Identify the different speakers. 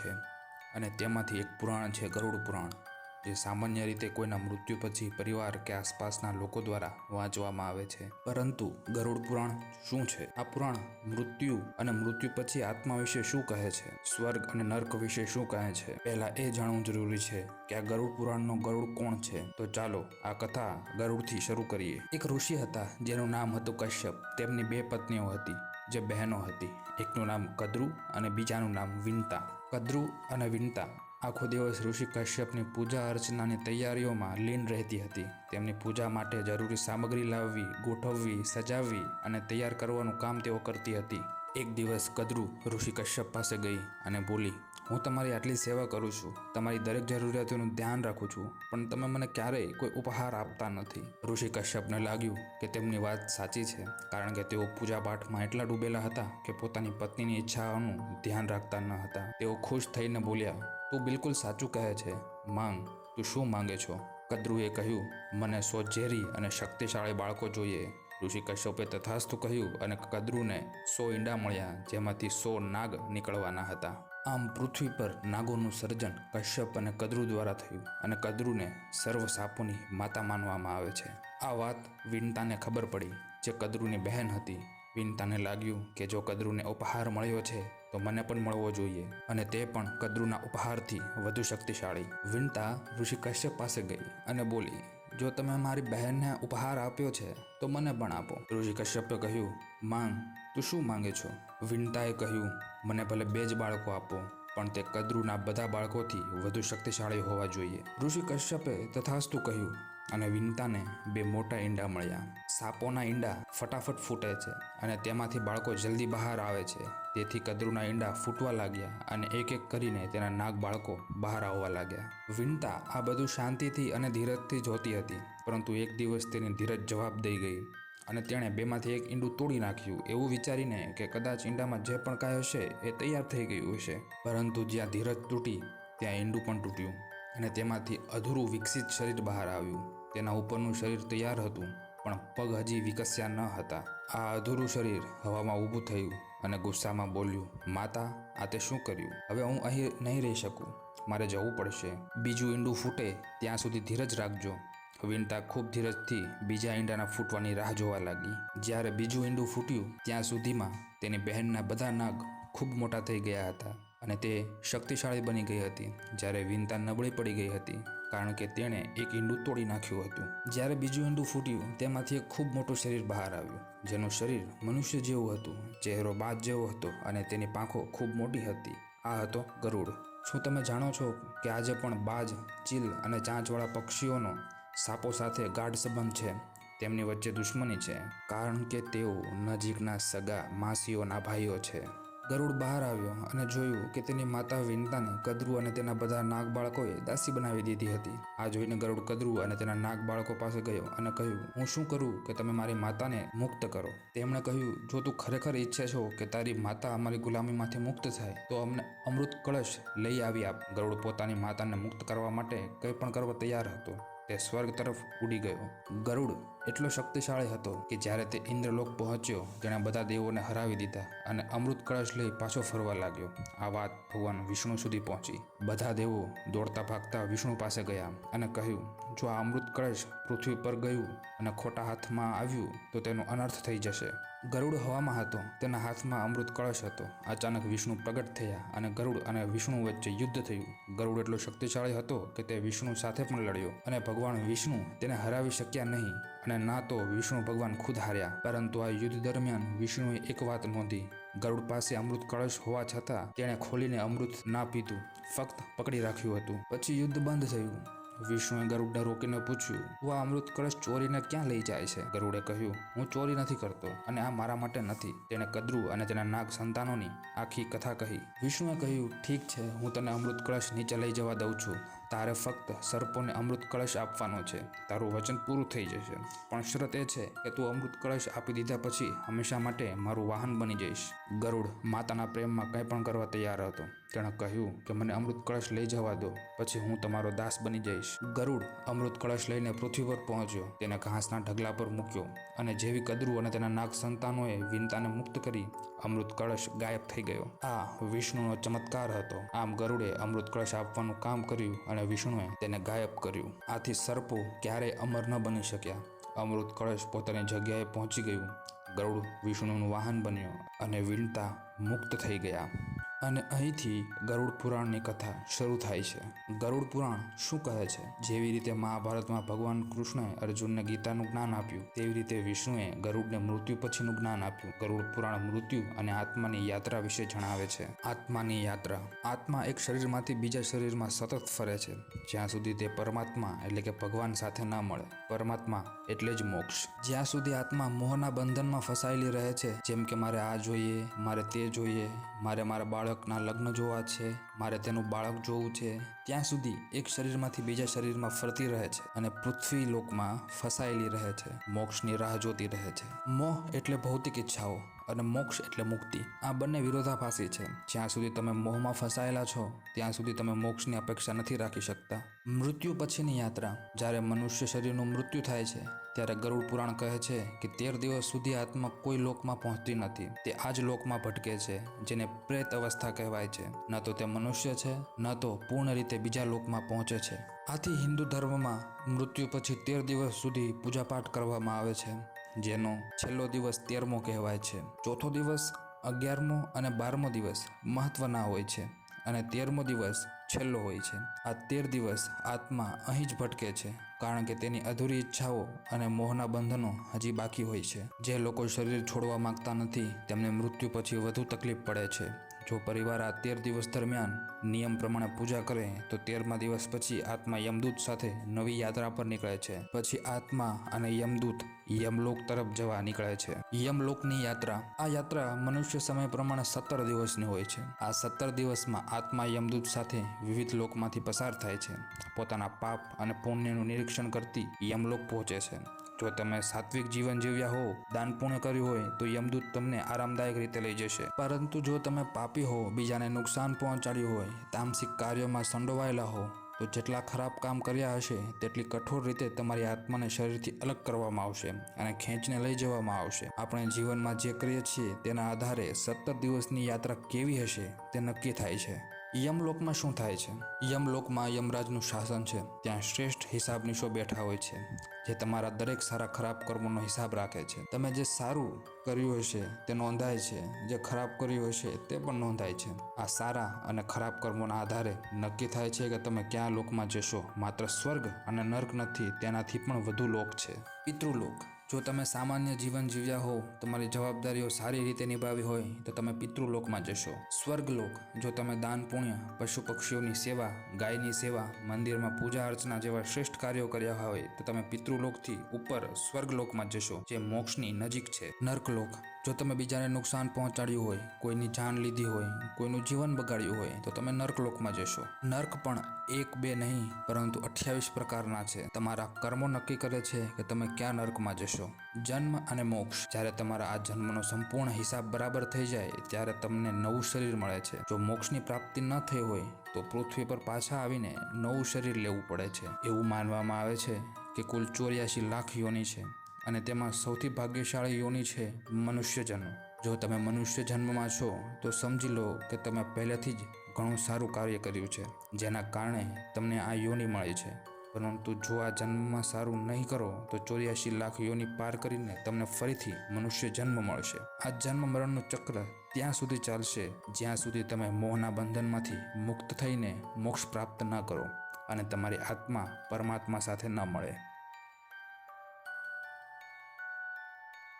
Speaker 1: છે અને તેમાંથી એક પુરાણ છે ગરુડ પુરાણ, જે સામાન્ય રીતે કોઈના મૃત્યુ પછી પરિવાર કે આસપાસના લોકો દ્વારા વાંચવામાં આવે છે. પરંતુ ગરુડ પુરાણ શું છે? આ પુરાણ મૃત્યુ અને મૃત્યુ પછી આત્મા વિશે શું કહે છે? સ્વર્ગ અને નર્ક વિશે શું કહે છે? પહેલા એ જાણવું જરૂરી છે કે આ ગરુડ પુરાણનો ગરુડ કોણ છે? તો ચાલો આ કથા ગરુડથી શરૂ કરીએ. એક ઋષિ હતા, જેનું નામ હતું કશ્યપ. તેમની બે પત્નીઓ હતી, જે બહેનો હતી. એકનું નામ કદરુ અને બીજાનું નામ વિનતા કદ્રુ અને વિનતા. આખો દિવસ ઋષિ કશ્યપની પૂજા અર્ચનાની તૈયારીઓમાં લીન રહેતી હતી. તેમની પૂજા માટે જરૂરી સામગ્રી લાવવી, ગોઠવવી, સજાવવી અને તૈયાર કરવાનું કામ તેઓ કરતી હતી. એક દિવસ કદરુ ઋષિ કશ્યપ પાસે ગઈ અને બોલી, હું તમારી આટલી સેવા કરું છું. તમારી દરેક જરૂરિયાતોનું ધ્યાન રાખું છું, પણ તમે મને ક્યારેય કોઈ ઉપહાર આપતા નથી. ઋષિ કશ્યપને લાગ્યું કે તેમની વાત સાચી છે, કારણ કે તેઓ પૂજાપાઠમાં એટલા ડૂબેલા હતા કે પોતાની પત્નીની ઈચ્છાઓનું ધ્યાન રાખતા ન હતા. તેઓ ખુશ થઈને બોલ્યા, તું બિલકુલ સાચું કહે છે. માંગ, તું શું માંગે છો? કદરુએ કહ્યું, મને સો ઝેરી અને શક્તિશાળી બાળકો જોઈએ. ઋષિ કશ્યપે તથાસ્તુ કહ્યું અને કદ્રુને સો ઈંડા મળ્યા, જેમાંથી સો નાગ નીકળવાના હતા. આમ પૃથ્વી પર નાગોનું સર્જન કશ્યપ અને કદ્રુ દ્વારા થયું અને કદ્રુને સર્વ સાપોની માતા માનવામાં આવે છે. આ વાત વિનતાને ખબર પડી જે કદ્રુની બહેન હતી. વિનતાને લાગ્યું કે જો કદ્રુને ઉપહાર મળ્યો છે, તો મને પણ મળવો જોઈએ અને તે પણ કદ્રુના ઉપહારથી વધુ શક્તિશાળી. વિનતા ઋષિ કશ્યપ પાસે ગઈ અને બોલી જો તમે મારી બહેનને ઉપહાર આપ્યો છે, તો મને પણ આપો. ઋષિ કશ્યપે કહ્યું, માંગ, તું શું માંગે છો? વિનતાએ કહ્યું, મને ભલે બે જ બાળકો આપો, પણ તે કદ્રુના બધા બાળકોથી વધુ શક્તિશાળી હોવા જોઈએ. ઋષિ કશ્યપે તથાસ્તુ કહ્યું અને વિનતાને બે મોટા ઈંડા મળ્યા. સાપોના ઈંડા ફટાફટ ફૂટે છે અને તેમાંથી બાળકો જલ્દી બહાર આવે છે. તેથી કદરુના ઈંડા ફૂટવા લાગ્યા અને એક એક કરીને તેના નાગ બાળકો બહાર આવવા લાગ્યા. વિનતા આ બધું શાંતિથી અને ધીરજથી જોતી હતી, પરંતુ એક દિવસ તેની ધીરજ જવાબ દઈ ગઈ અને તેણે બેમાંથી એક ઈંડું તોડી નાખ્યું. એવું વિચારીને કે કદાચ ઈંડામાં જે પણ કાંઈ હશે એ તૈયાર થઈ ગયું હશે. પરંતુ જ્યાં ધીરજ તૂટી, ત્યાં ઈંડું પણ તૂટ્યું અને તેમાંથી અધૂરું વિકસિત શરીર બહાર આવ્યું. તેના ઉપરનું શરીર તૈયાર હતું, પણ પગ હજી વિકસ્યા ન હતા. આ અધૂરું શરીર હવામાં ઊભું થયું અને ગુસ્સામાં બોલ્યું, માતા, આ તે શું કર્યું? હવે હું અહીં નહીં રહી શકું. મારે જવું પડશે. બીજું ઈંડું ફૂટે ત્યાં સુધી ધીરજ રાખજો. વિનતા ખૂબ ધીરજથી બીજા ઈંડાના ફૂટવાની રાહ જોવા લાગી. જ્યારે બીજું ઈંડું ફૂટ્યું, ત્યાં સુધીમાં તેની બહેનના બધા નાગ ખૂબ મોટા થઈ ગયા હતા અને તે શક્તિશાળી બની ગઈ હતી. જ્યારે વિનતા નબળી પડી ગઈ હતી કારણ કે તેણે એક ઈંડું તોડી નાખ્યું હતું. જ્યારે બીજું ઈંડું ફૂટ્યું, તેમાંથી એક ખૂબ મોટું શરીર બહાર આવ્યું, જેનું શરીર મનુષ્ય જેવું હતું, ચહેરો બાજ જેવો હતો અને તેની પાંખો ખૂબ મોટી હતી. આ હતો ગરુડ. શું તમે જાણો છો કે આજે પણ બાજ, ચીલ અને ચાંચવાળા પક્ષીઓનો સાપો સાથે ગાઢ સંબંધ છે? તેમની વચ્ચે દુશ્મની છે, કારણ કે તેઓ નજીકના સગા, માસીઓના ભાઈઓ છે. ગરુડ બહાર આવ્યો અને જોયું કે તેની માતા વિનતાને કદરુ અને તેના બધા નાગ બાળકોએ દાસી બનાવી દીધી હતી. આ જોઈને ગરુડ કદરુ અને તેના નાગ બાળકો પાસે ગયો અને કહ્યું, હું શું કરું કે તમે મારી માતાને મુક્ત કરો? તેમણે કહ્યું, જો તું ખરેખર ઈચ્છે છો કે તારી માતા અમારી ગુલામીમાંથી મુક્ત થાય, તો અમને અમૃત કળશ લઈ આવી આપ. ગરુડ પોતાની માતાને મુક્ત કરવા માટે કંઈ પણ કરવા તૈયાર હતો. તે સ્વર્ગ તરફ ઉડી ગયો. ગરુડ એટલો શક્તિશાળી હતો કે જ્યારે તે ઇન્દ્રલોક પહોંચ્યો, તેણે બધા દેવોને હરાવી દીધા અને અમૃત કળશ લઈ પાછો ફરવા લાગ્યો. આ વાત ભગવાન વિષ્ણુ સુધી પહોંચી. બધા દેવો દોડતા ભાગતા વિષ્ણુ પાસે ગયા અને કહ્યું, જો આ અમૃત કળશ પૃથ્વી પર ગયું અને ખોટા હાથમાં આવ્યું, તો તેનો અનર્થ થઈ જશે. ગરુડ હવામાં હતો. તેના હાથમાં અમૃત કળશ હતો. અચાનક વિષ્ણુ પ્રગટ થયા અને ગરુડ અને વિષ્ણુ વચ્ચે યુદ્ધ થયું. ગરુડ એટલો શક્તિશાળી હતો કે તે વિષ્ણુ સાથે પણ લડ્યો અને ભગવાન વિષ્ણુ તેને હરાવી શક્યા નહીં અને ના તો વિષ્ણુ ભગવાન ખુદ હાર્યા. પરંતુ આ યુદ્ધ દરમિયાન વિષ્ણુએ એક વાત નોંધી. ગરુડ પાસે અમૃત કળશ હોવા છતાં તેણે ખોલીને અમૃત ના પીધું. ફક્ત પકડી રાખ્યું હતું. પછી યુદ્ધ બંધ થયું. વિષ્ણુએ ગરુડને રોકીને પૂછ્યું, તું આ અમૃત કળશ ચોરીને ક્યાં લઈ જાય છે? ગરુડે કહ્યું, હું ચોરી નથી કરતો અને આ મારા માટે નથી. તેણે કદરુ અને તેના નાગ સંતાનોની આખી કથા કહી. વિષ્ણુએ કહ્યું, ઠીક છે, હું તને અમૃત કળશ નીચે લઈ જવા દઉં છું. તારે ફક્ત સર્પોને અમૃત કળશ આપવાનો છે. તારું વચન પૂરું થઈ જશે. પણ શરત એ છે કે તું અમૃત કળશ આપી દીધા પછી હંમેશા માટે મારું વાહન બની જઈશ. ગરુડ, માતાના પ્રેમમાં કંઈ પણ કરવા તૈયાર હતો. તેણે કહ્યું કે મને અમૃત કળશ લઈ જવા દો, પછી હું તમારો દાસ બની જઈશ. ગરુડ અમૃત કળશ લઈને પૃથ્વી પર પહોંચ્યો. તેને ઘાસના ઢગલા પર મૂક્યો અને જેવી કદરું અને તેના નાગ સંતાનોએ વિનતાને મુક્ત કરી અમૃત કળશ ગાયબ થઈ ગયો. આ વિષ્ણુનો ચમત્કાર હતો. આમ ગરુડે અમૃત કળશ આપવાનું કામ કર્યું અને વિષ્ણુએ તેને ગાયબ કર્યું. આથી સર્પો ક્યારેય અમર ન બની શક્યા. અમૃત કળશ પોતાની જગ્યાએ પહોંચી ગયું. ગરુડ વિષ્ણુનું વાહન બન્યો અને વીણતા મુક્ત થઈ ગયા. અને અહીંથી ગરુડ પુરાણની કથા શરૂ થાય છે. ગરુડ પુરાણ શું કહે છે? જેવી રીતે મહાભારતમાં ભગવાન કૃષ્ણએ અર્જુનને ગીતાનું જ્ઞાન આપ્યું, તેવી રીતે વિષ્ણુએ ગરુડને મૃત્યુ પછીનું જ્ઞાન આપ્યું. ગરુડ પુરાણ મૃત્યુ અને આત્માની યાત્રા વિશે જણાવે છે. આત્માની યાત્રા. આત્મા એક શરીરમાંથી બીજા શરીરમાં સતત ફરે છે. જ્યાં સુધી તે પરમાત્મા એટલે કે ભગવાન સાથે ન મળે. પરમાત્મા એટલે જ મોક્ષ. જ્યાં સુધી આત્મા મોહના બંધનમાં ફસાયેલી રહે છે, જેમ કે મારે આ જોઈએ, મારે તે જોઈએ, મારે મારા બાળકના લગ્ન જોવા છે, મારે તેનું બાળક જોવું છે, ત્યાં સુધી એક શરીરમાંથી બીજા શરીરમાં ફરતી રહે છે અને પૃથ્વી લોકમાં ફસાયેલી રહે છે, મોક્ષની રાહ જોતી રહે છે. મોહ એટલે ભૌતિક ઈચ્છાઓ. અને મોક્ષ એટલે મુક્તિ. આ બંને વિરોધાભાસી છે. જ્યાં સુધી તમે મોહમાં ફસાયેલા છો, ત્યાં સુધી તમે મોક્ષની અપેક્ષા નથી રાખી શકતા. મૃત્યુ પછીની યાત્રા. જ્યારે મનુષ્ય શરીરનું મૃત્યુ થાય છે, ત્યારે ગરુડ પુરાણ કહે છે કે તેર દિવસ સુધી આત્મા કોઈ લોકમાં પહોંચતી નથી. તે આ જ લોકમાં ભટકે છે, જેને પ્રેત અવસ્થા કહેવાય છે. ન તો તે મનુષ્ય છે, ન તો પૂર્ણ રીતે બીજા લોકમાં પહોંચે છે. આથી હિન્દુ ધર્મમાં મૃત્યુ પછી તેર દિવસ સુધી પૂજાપાઠ કરવામાં આવે છે. જેનો છેલ્લો દિવસ તેરમો કહેવાય છે. ચોથો દિવસ અગિયારમો અને બારમો દિવસ મહત્વના હોય છે અને તેરમો દિવસ છેલ્લો હોય છે. આ તેર દિવસ આત્મા અહીં જ ભટકે છે કારણ કે તેની અધૂરી ઈચ્છાઓ અને મોહના બંધનો હજી બાકી હોય છે. જે લોકો શરીર છોડવા માંગતા નથી તેમને મૃત્યુ પછી વધુ તકલીફ પડે છે. જો પરિવાર આ તેર દિવસ દરમિયાન નિયમ પ્રમાણે પૂજા કરે, તો તેરમા દિવસ પછી આત્મા યમદૂત સાથે નવી યાત્રા પર નીકળે છે. પછી આત્મા અને યમદૂત યમલોક તરફ જવા નીકળે છે. યમલોકની યાત્રા. આ યાત્રા મનુષ્ય સમય પ્રમાણે સત્તર દિવસની હોય છે. આ સત્તર દિવસમાં આત્મા યમદૂત સાથે વિવિધ લોકમાંથી પસાર થાય છે. પોતાના પાપ અને પુણ્યનું નિરીક્ષણ કરતી યમલોક પહોંચે છે. જો તમે સાત્વિક જીવન જીવ્યા હો દાન પુણ્ય કર્યું હોય, તો યમદૂત તમને આરામદાયક રીતે લઈ જશે. પરંતુ જો તમે પાપી હો બીજાને નુકસાન પહોંચાડ્યું હોય, તામસિક કાર્યોમાં સંડોવાયેલા હો તો જેટલા ખરાબ કામ કર્યા હશે, તેટલી કઠોર રીતે તમારી આત્માને શરીરથી અલગ કરવામાં આવશે અને ખેંચને લઈ જવામાં આવશે. આપણે જીવનમાં જે કરીએ છીએ, તેના આધારે સત્તર દિવસની યાત્રા કેવી હશે, તે નક્કી થાય છે. યમલોકમાં શું થાય છે? યમલોકમાં યમરાજનું શાસન છે. ત્યાં શ્રેષ્ઠ હિસાબનીશો બેઠા હોય છે, જે તમારા દરેક સારા ખરાબ કર્મોનો હિસાબ રાખે છે. તમે જે સારું કર્યું હશે, તે નોંધાય છે. જે ખરાબ કર્યું હશે, તે પણ નોંધાય છે. આ સારા અને ખરાબ કર્મોના આધારે નક્કી થાય છે કે તમે ક્યાં લોકમાં જશો. માત્ર સ્વર્ગ અને નર્ક નથી, તેનાથી પણ વધુ લોક છે. પિતૃલોક. જો તમે સામાન્ય જીવન જીવ્યા હો તમારી જવાબદારીઓ સારી રીતે નિભાવી હોય, તો તમે પિતૃલોકમાં જશો. સ્વર્ગલોક, જો તમે દાન પુણ્ય પશુ પક્ષીઓની સેવા, ગાયની સેવા, મંદિરમાં પૂજા અર્ચના જેવા શ્રેષ્ઠ કાર્યો કર્યા હોય, તો તમે પિતૃલોકથી ઉપર સ્વર્ગલોકમાં જશો, જે મોક્ષની નજીક છે. નર્કલોક જો તમે બીજાને નુકસાન પહોંચાડ્યું હોય, કોઈની જાન લીધી હોય, કોઈનું જીવન બગાડ્યું હોય, તો તમે નર્કલોકમાં જશો. નર્ક પણ એક બે નહીં, પરંતુ અઠ્યાવીસ પ્રકારના છે. તમારા કર્મો નક્કી કરે છે કે તમે ક્યાં નર્કમાં જશો. જન્મ અને મોક્ષ. જ્યારે તમારા આ જન્મનો સંપૂર્ણ હિસાબ બરાબર થઈ જાય, ત્યારે તમને નવું શરીર મળે છે. જો મોક્ષની પ્રાપ્તિ ન થઈ હોય, તો પૃથ્વી પર પાછા આવીને નવું શરીર લેવું પડે છે. એવું માનવામાં આવે છે કે કુલ ચોર્યાસી લાખ યોની છે. અને તેમાં સૌથી ભાગ્યશાળી યોની છે મનુષ્ય જન્મ જો તમે મનુષ્ય જન્મમાં છો, તો સમજી લો કે તમે પહેલેથી જ ઘણું સારું કાર્ય કર્યું છે, જેના કારણે તમને આ યોની મળી છે. પરંતુ જો આ જન્મમાં સારું નહીં કરો, તો ચોર્યાસી લાખ યોની પાર કરીને તમને ફરીથી મનુષ્ય જન્મ મળશે. આ જન્મ મરણનું ચક્ર ત્યાં સુધી ચાલશે, જ્યાં સુધી તમે મોહના બંધનમાંથી મુક્ત થઈને મોક્ષ પ્રાપ્ત ન કરો અને તમારી આત્મા પરમાત્મા સાથે ન મળે.